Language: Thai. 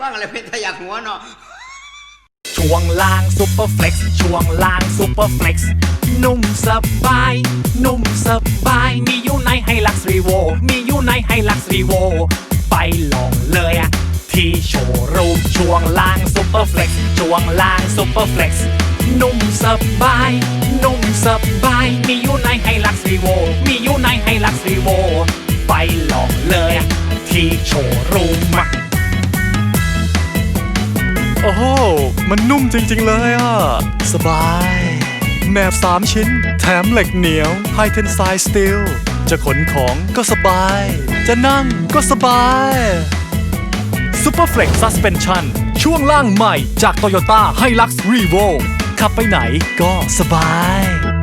ฟังอะไรเพชรทะยักหัวเนาะช่วงล่างซุปเปอร์เฟล็กซ์ช่วงล่างซุปเปอร์เฟล็กซ์นุ่มสบาย นุ่มสบาย มีอยู่ในไฮลักซ์รีโว มีอยู่ในไฮลักซ์รีโว ไปลองเลยอะที่โชว์รูมช่วงล่างซุปเปอร์เฟล็กซ์ช่วงล่างซุปเปอร์เฟล็กซ์นุ่มสบาย นุ่มสบาย มีอยู่ในไฮลักซ์รีโว มีอยู่ในไฮลักซ์รีโว ไปลองเลยอะที่โชว์รูมอะ มันนุ่มจริงๆเลยอะ สบายแหนบสามชิ้น แถมเหล็กเหนียว High Tensile Steel จะขนของก็สบาย จะนั่งก็สบาย Super Flex Suspension ช่วงล่างใหม่จาก Toyota Hilux Revo ขับไปไหนก็สบาย